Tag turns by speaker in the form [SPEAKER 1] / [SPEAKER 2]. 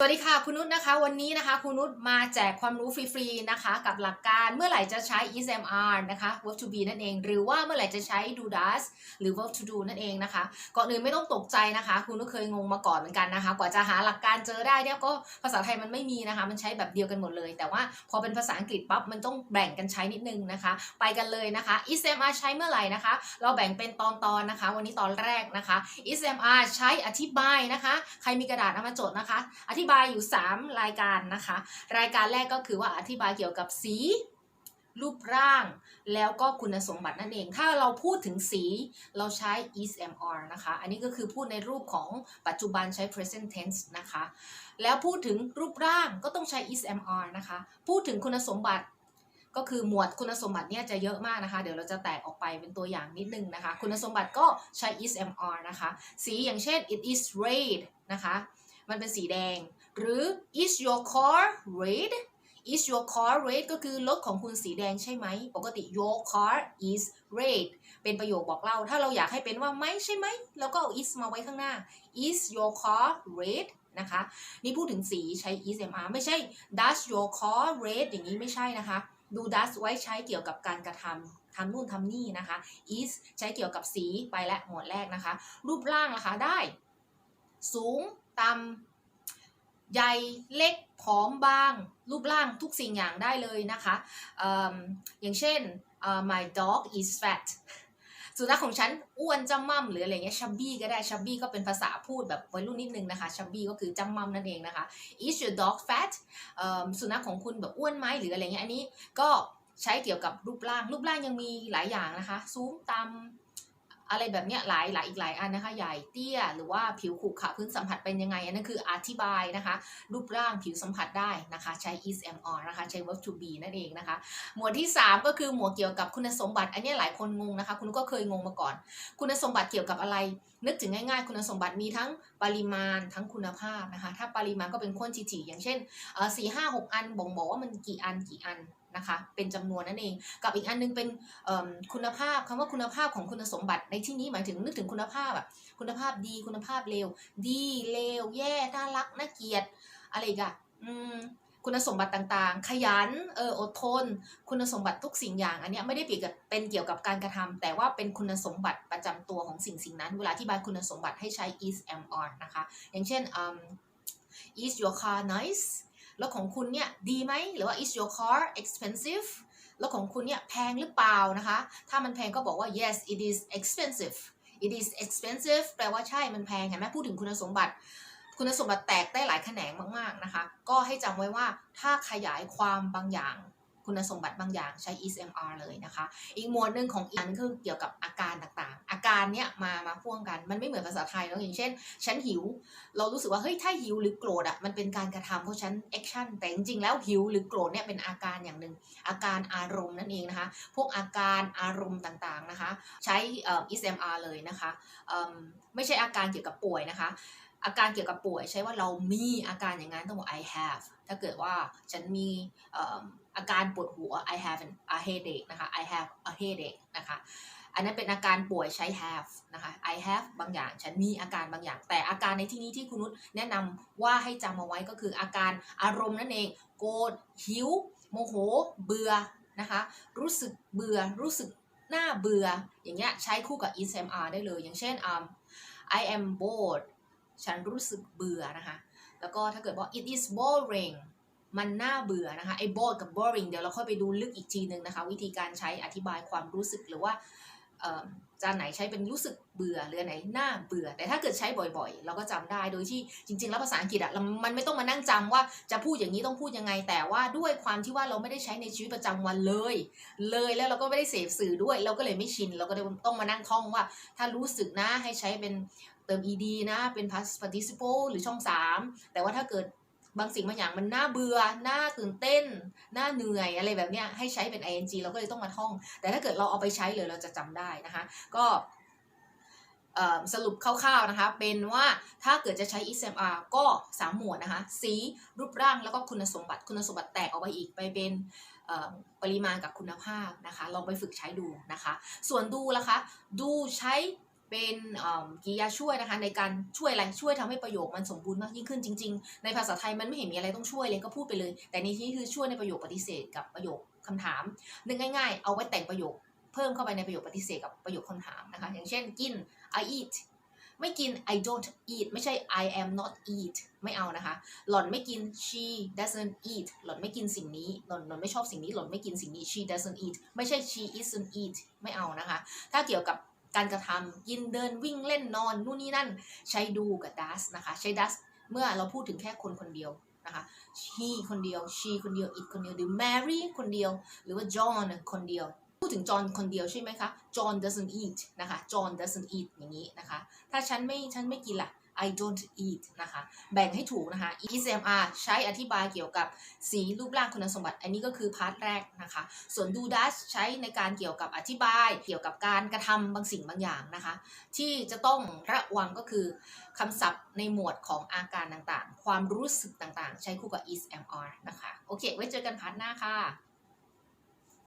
[SPEAKER 1] สวัสดีค่ะ คุณนุชนะคะวันนี้นะคะคุณนุชมาแจกความรู้ฟรีๆนะคะ กับหลักการเมื่อไหร่จะใช้ ismr นะคะ verb to be นั่นเอง หรือว่าเมื่อไหร่จะใช้ do does หรือ verb to do นั่นเองนะคะก่อนอื่นไม่ต้องตกใจนะคะ คุณนุชเคยงงมาก่อนเหมือนกันนะคะ กว่าจะหาหลักการเจอได้เนี่ยก็ภาษาไทยมันไม่มีนะคะ มันใช้แบบเดียวกันหมดเลย แต่ว่าพอเป็นภาษาอังกฤษปั๊บมันต้องแบ่งกันใช้นิดนึงนะคะ ไปกันเลยนะคะ ismr ใช้เมื่อไหร่นะคะ เราแบ่งเป็นตอนๆนะคะ วันนี้ตอนแรกนะคะ ismr ใช้อธิบายนะคะ ใครมีกระดาษเอามาจดนะคะอธิบายอยู่ 3 รายการนะคะ รายการแรกก็คือว่าอธิบายเกี่ยวกับสีรูปร่างแล้วก็คุณสมบัตินั่นเอง ถ้าเราพูดถึงสีเราใช้ ismr นะคะ อันนี้ก็คือพูดในรูปของปัจจุบันใช้ present tense นะคะ แล้วพูดถึงรูปร่างก็ต้องใช้ ismr นะคะ พูดถึงคุณสมบัติก็คือหมวดคุณสมบัติเนี่ยจะเยอะมากนะคะ เดี๋ยวเราจะแตกออกไปเป็นตัวอย่างนิดนึงนะคะ คุณสมบัติก็ใช้ ismr นะคะ สีอย่างเช่น it is red นะคะ มันเป็นสีแดง หรือ is your car red is your car red ก็คือรถของคุณสีแดงใช่ไหม ปกติ your car is red เป็นประโยคบอกเล่า ถ้าเราอยากให้เป็นว่าไม่ใช่ไหม แล้วก็เอา is มาไว้ข้างหน้า is your car red นะคะ นี่พูดถึงสีใช้ ismr ไม่ใช่ does your car red อย่างนี้ไม่ใช่นะคะดู does ไว้ใช้เกี่ยวกับการกระทำทำนู่นทำนี่นะคะ is ใช้เกี่ยวกับสีไปและหมวดแรกนะคะ รูปร่างนะคะได้ สูง ต่ำใหญ่เล็กผอมบาง รูปร่างทุกสิ่งอย่างได้เลยนะคะออย่างเช่นเอ่อ my dog is fat สุนัขของฉันอ้วนจำมั่มหรืออะไรเงี้ยชับบี้ก็ได้ชับบี้ก็เป็นภาษาพูดแบบวัยรุ่นนิดนึงนะคะชับบี้ก็คือจำมั่มนั่นเองนะคะ is your dog fat สุนัขของคุณแบบอ้วนไหมหรืออะไรเงี้ยอันนี้ก็ใช้เกี่ยวกับรูปร่าง รูปร่างยังมีหลายอย่างนะคะ สูงต่ำ อะไรแบบเนี้ยหลายหลายอีกหลายอันนะคะใหญ่เตี้ยหรือว่าผิวขรุขระพื้นสัมผัสเป็นยังไง อันนั้นคืออธิบายนะคะ รูปร่างผิวสัมผัสได้นะคะใช้ is am or นะคะใช้ verb to be นั่นเองนะคะ หมวดที่ 3 ก็คือหมวดเกี่ยวกับคุณสมบัติ อันนี้หลายคนงงนะคะ คุณก็เคยงงมาก่อน คุณสมบัติเกี่ยวกับอะไร นึกถึงง่ายๆ คุณสมบัติมีทั้งปริมาณทั้งคุณภาพนะคะ ถ้าปริมาณก็เป็นข้นจีๆอย่างเช่นสี่ห้าหกอันบ่งบอกว่ามันกี่อันกี่อัน นะคะ เป็นจำนวนนั่นเอง กับอีกอันนึงเป็นคุณภาพคำว่าคุณภาพของคุณสมบัติในที่นี้หมายถึงนึกถึงคุณภาพอะคุณภาพดีคุณภาพเลวดีเลวแย่น่ารักน่าเกลียดอะไรอีกอะอืมคุณสมบัติต่างๆ ขยันเอออดทน คุณสมบัติทุกสิ่งอย่าง อันนี้ไม่ได้เกี่ยวกับเป็นเกี่ยวกับการกระทำแต่ว่าเป็นคุณสมบัติประจำตัวของสิ่งสิ่งนั้น เวลาที่บายคุณสมบัติให้ใช้ is am on นะคะ อย่างเช่นอืม is your car nice รถของคุณเนี่ยดีไหมหรือว่า is your car expensive รถของคุณเนี่ยแพงหรือเปล่านะคะ ถ้ามันแพงก็บอกว่า yes it is expensive it is expensive แปลว่าใช่มันแพงเห็นไหมพูดถึงคุณสมบัติ คุณสมบัติแตกได้หลายแขนงมาก ๆ นะคะ ก็ให้จำไว้ว่าถ้าขยายความบางอย่าง คุณสมบัติบางอย่างใช้ ismr เลยนะคะ อีกหมวดหนึ่งของอีกอันคือเกี่ยวกับอาการต่างๆ อาการเนี้ยมามาพ่วงกันมันไม่เหมือนภาษาไทยเนอะอย่างเช่น ฉันหิว เรารู้สึกว่าเฮ้ยถ้าหิวหรือโกรธอะมันเป็นการกระทำเพราะฉัน action แต่จริงๆแล้วหิวหรือโกรธเนี่ยเป็นอาการอย่างหนึ่งอาการอารมณ์นั่นเองนะคะ พวกอาการอารมณ์ต่างๆนะคะ ใช้เอ่อ ismr เลยนะคะไม่ใช่อาการเกี่ยวกับป่วยนะคะ อาการเกี่ยวกับป่วยใช้ว่าเรามีอาการอย่างนั้นต้องบอก I have ถ้าเกิดว่าฉันมีอาการปวดหัว I have an, a headache นะคะ I have a headache นะคะ อันนั้นเป็นอาการป่วยใช้ have นะคะ I have บางอย่างฉันมีอาการบางอย่าง แต่อาการในที่นี้ที่คุณนุชแนะนำว่าให้จำเอาไว้ก็คืออาการอารมณ์นั่นเองโกรธหิว โมโห เบื่อนะคะรู้สึกเบื่อรู้สึกหน่าเบื่ออย่างเงี้ยใช้คู่กับ ismr ได้เลย อย่างเช่น um, I am bored ฉันรู้สึกเบื่อนะคะ แล้วก็ถ้าเกิดว่า it is boring มันน่าเบื่อนะคะ ไอ้ bored กับ boring เดี๋ยวเราค่อยไปดูลึกอีกทีนึงนะคะ วิธีการใช้อธิบายความรู้สึกหรือว่าเอ่อจานไหนใช้เป็นรู้สึกเบื่อหรืออันไหนน่าเบื่อ แต่ถ้าเกิดใช้บ่อยๆ เราก็จำได้โดยที่จริงๆ แล้วภาษาอังกฤษอะมันไม่ต้องมานั่งจำว่าจะพูดอย่างนี้ต้องพูดยังไง แต่ว่าด้วยความที่ว่าเราไม่ได้ใช้ในชีวิตประจำวันเลย เลยแล้วเราก็ไม่ได้เสพสื่อด้วย เราก็เลยไม่ชินเราก็เลยต้องมานั่งท่องว่า ถ้ารู้สึกนะให้ใช้เป็น เติม ed นะ เป็น past participle หรือช่อง 3 แต่ว่าถ้าเกิดบางสิ่งบางอย่างมันน่าเบื่อ น่าตื่นเต้น น่าเหนื่อยอะไรแบบเนี้ยให้ใช้เป็น ing เราก็เลยต้องมาท่อง แต่ถ้าเกิดเราเอาไปใช้เลยเราจะจำได้นะคะ ก็สรุปคร่าวๆนะคะ เป็นว่าถ้าเกิดจะใช้ SMR ก็สามหมวดนะคะ สี รูปร่าง แล้วก็คุณสมบัติ คุณสมบัติแตกออกไปอีกไปเป็นปริมาณกับคุณภาพนะคะ ลองไปฝึกใช้ดูนะคะ ส่วนดูล่ะคะ ดูใช้ เป็นกริยาช่วยนะคะในการช่วยอะไรช่วยทำให้ประโยคมันสมบูรณ์มากยิ่งขึ้นจริง ๆ ในภาษาไทยมันไม่เห็นมีอะไรต้องช่วยเลยก็พูดไปเลย แต่ในที่นี้คือช่วยในประโยคปฏิเสธกับประโยคคำถามนึกง่าย ๆ เอาไว้แต่งประโยค เพิ่มเข้าไปในประโยคปฏิเสธกับประโยคคำถามนะคะอย่างเช่นกิน I eat ไม่กิน I don't eat ไม่ใช่ I am not eat ไม่เอานะคะ หล่อนไม่กิน she doesn't eat หล่อนไม่กินสิ่งนี้ หล่อนหล่อนไม่ชอบสิ่งนี้ หล่อนไม่กินสิ่งนี้ she doesn't eat ไม่ใช่ she isn't eat ไม่เอานะคะ ถ้าเกี่ยวกับ การกระทำกินเดินวิ่งเล่นนอนนู่นนี่นั่นใช้ดูกับ does นะคะใช้ does เมื่อเราพูดถึงแค่คนคนเดียวนะคะ he คนเดียว she คนเดียว it คนเดียวหรือ Mary คนเดียว หรือว่า John คนเดียว พูดถึง John คนเดียวใช่ไหมคะ John doesn't eat นะคะ John doesn't eat อย่างนี้นะคะ ถ้าฉันไม่ฉันไม่กินล่ะ I don't eat นะคะ แบ่งให้ถูกนะคะ ESMR ใช้อธิบายเกี่ยวกับสีรูปร่างคุณสมบัติ อันนี้ก็คือพาร์ทแรกนะคะ ส่วน do does ใช้ในการเกี่ยวกับอธิบาย เกี่ยวกับการกระทำบางสิ่งบางอย่างนะคะ ที่จะต้องระวังก็คือคำศัพท์ในหมวดของอาการต่างๆ ความรู้สึกต่างๆ ใช้คู่กับ ESMR นะคะ โอเค ไว้เจอกันพาร์ทหน้าค่ะ